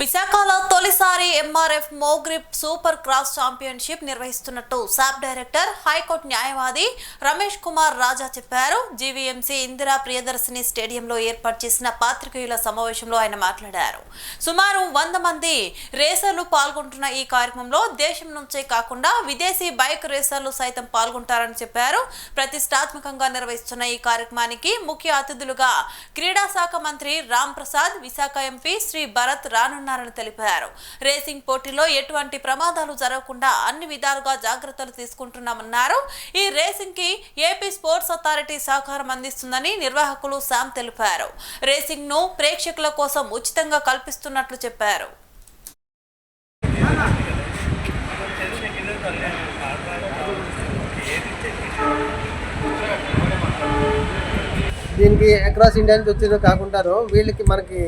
విశాఖలో తొలిసారి MRF Mogrip super cross championship నిర్వహిస్తున్నట్టు సాబ్ director high court న్యాయవాది రమేష్ కుమార్ రాజా చెప్పారు. జీవీఎంసీ ఇందిరా ప్రియదర్శిని స్టేడియంలో ఏర్పాటు చేసిన పాత్రికేయుల సమావేశంలో ఆయన మాట్లాడారు. సుమారు వంద మంది రేసర్లు పాల్గొంటున్న ఈ కార్యక్రమంలో దేశం నుంచే కాకుండా విదేశీ బైక్ రేసర్లు సైతం పాల్గొంటారని చెప్పారు. ప్రతిష్టాత్మకంగా నిర్వహిస్తున్న ఈ కార్యక్రమానికి ముఖ్య అతిథులుగా క్రీడా శాఖ మంత్రి రామ్ ప్రసాద్ విశాఖ ఎంపీ శ్రీ భరత్ రానున్న రానున్నారని తెలిపారు. రేసింగ్ పోటీలో ఎటువంటి ప్రమాదాలు జరగకుండా అన్ని విధాలుగా జాగ్రత్తలు తీసుకుంటున్నామన్నారు. ఈ రేసింగ్కి ఏపీ స్పోర్ట్స్ అథారిటీ సహకారం అందిస్తుందని నిర్వాహకులు శామ్ తెలిపారు. రేసింగ్ను ప్రేక్షకుల కోసం ఉచితంగా కల్పిస్తున్నట్లు చెప్పారు. దీనికి అక్రాస్ ఇండియా నుంచి వచ్చిన కాకుండా వీళ్ళకి మనకి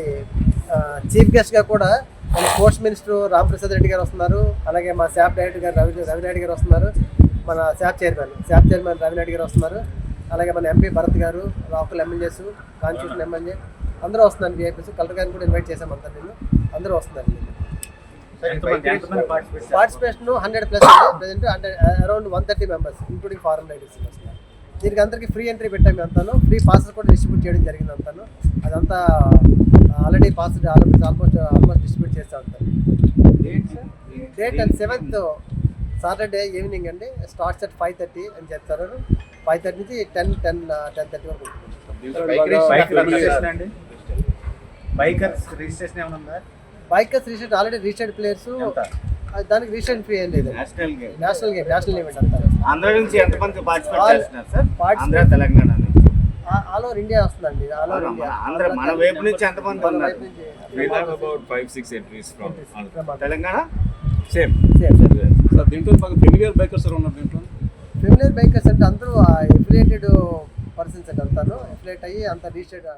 చీఫ్ గెస్ట్గా కూడా మన స్పోర్ట్స్ మినిస్టర్ రామప్రసాద్ రెడ్డి గారు వస్తున్నారు. అలాగే మా శాప్ డైరెక్టర్ గారు రవి రవినాయుడు గారు వస్తున్నారు. మన SAAP chairman SAAP chairman Ravi Naidu గారు వస్తున్నారు. అలాగే మన ఎంపీ భరత్ గారు లోకల్ ఎమ్మెల్యేస్ కాన్స్టిట్యూషన్ ఎమ్మెల్యే అందరూ వస్తున్నారు. విఐపీస్ కలెక్టర్ గారిని కూడా ఇన్వైట్ చేసాం అంతా నేను. అందరూ వస్తున్నారు. Participation hundred plus present hundred around one thirty members including foreign riders వస్తున్నారు. దీనికి అందరికీ ఫ్రీ ఎంట్రీ పెట్టాము అంతాను. ఫ్రీ పాసెస్ కూడా డిస్ట్రిబ్యూట్ చేయడం జరిగింది అంతాను. అదంతా already pass already almost almost distribute చేస్తూ ఉంటాను date and seventh Saturday evening అండి. స్టార్ట్స్ అట్ ఫైవ్ థర్టీ అని చెప్తారు. ఫైవ్ థర్టీ నుంచి టెన్ టెన్ టెన్ థర్టీ వరకు రిజిస్ట్రేషన్ బైకర్స్ రిజిస్ట్రేషన్ ఏమైనా ఉందా? బైకర్స్ ఆల్రెడీ రిజిస్టర్డ్ ప్లేయర్స్ దానికి రిజిస్ట్రేషన్ ఫీ ఏం లేదు. National game national game national event అంటారు. ఆంధ్ర నుంచి ఎంతమంది పార్టిసిపేట్ చేస్తున్నారు sir Andhra Telangana all over India వస్తుందండి ఆల్ ఓవర్ ఇండియా ఆంధ్ర మన వైపు నుంచి ఎంతమంది ఉన్నారు have about five, six entries from Andhra. Telangana Same. Same. Sir దీంట్లో మాకు ఫెమిలియర్ బైకర్స్ ఉన్నారు దీంట్లో ఫెమిలియర్ బైకర్స్ అంటే అందరూ ఎఫిలియేటెడ్ పర్సన్స్ అంటే అంతాను ఎఫిలియేట్ అయ్యి అంత రిజిస్టర్డ్